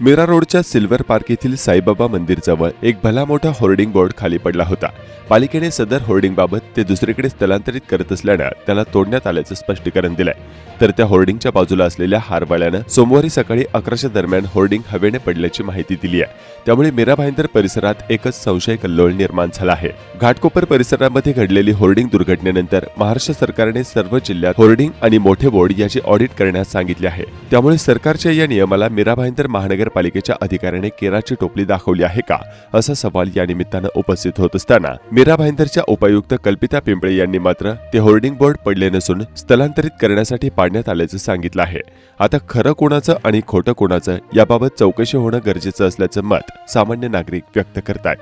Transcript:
मीरा रोडच्या silver park येथील साईबाबा मंदिरजवळ एक भला मोठा होर्डिंग बोर्ड खाली पडला होता. पालिकेने सदर होर्डिंग बाबत ते दुसरीकडे स्थलांतरित करत असल्यानं त्याला तोडण्यात आल्याचं स्पष्टीकरण दिलंय. तर त्या होर्डिंगच्या बाजूला असलेल्या हारवाळ्यानं सोमवारी सकाळी अकराच्या दरम्यान होर्डिंग हवेने पडल्याची माहिती दिली आहे. त्यामुळे मीरा भाईंदर परिसरात एकच संशय कल्लोळ निर्माण झाला आहे. घाटकोपर परिसरामध्ये घडलेली होर्डिंग दुर्घटनेनंतर महाराष्ट्र सरकारने सर्व जिल्ह्यात होर्डिंग आणि मोठे बोर्ड याची ऑडिट करण्यास सांगितले आहे. त्यामुळे सरकारच्या या नियमाला मीरा भाईंदर महानगरपालिकेच्या अधिकाऱ्याने केराची टोपली दाखवली आहे का? असा सवाल या निमित्तानं उपस्थित होत असताना मीरा भाईंदरच्या उपायुक्त कल्पिता पिंपळे यांनी मात्र ते होर्डिंग बोर्ड पडले नसून स्थलांतरित करण्यासाठी पाडण्यात आल्याचं सांगितलं आहे. आता खरं कोणाचं आणि खोटं कोणाचं याबाबत चौकशी होणं गरजेचं असल्याचं मत सामान्य नागरिक व्यक्त करतात